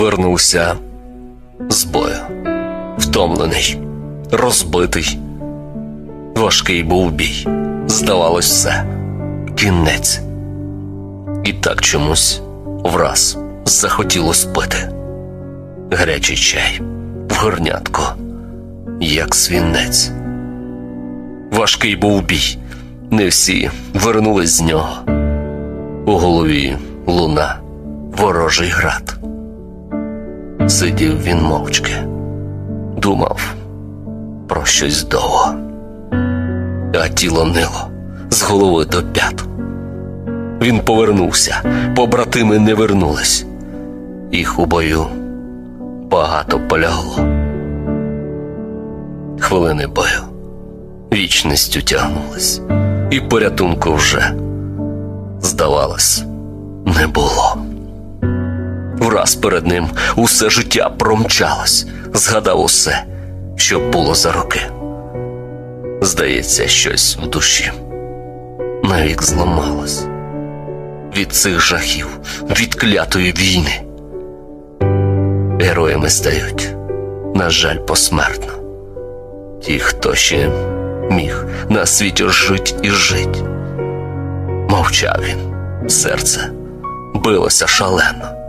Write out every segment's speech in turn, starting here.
вернувся з бою, втомлений, розбитий. Важкий був бій. Здавалось, все. Кінець. І так чомусь враз захотілось пити. Гарячий чай в горнятку, як свінець. Важкий був бій. Не всі вернулись з нього. У голові луна, ворожий град. Сидів він мовчки, думав про щось довго, а тіло нило з голови до п'ят. Він повернувся, побратими не вернулись. Їх у бою багато полягло. Хвилини бою вічністю тягнулись, і порятунку вже, здавалось, не було. Враз перед ним усе життя промчалось, згадав усе, що було за роки. Здається, щось в душі навік зламалось від цих жахів, від клятої війни. Героями стають, на жаль, посмертно. Ті, хто ще міг на світі жить і жить. Мовчав він, серце билося шалено,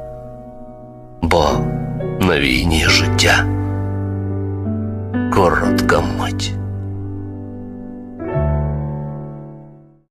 бо на війні життя коротка мить.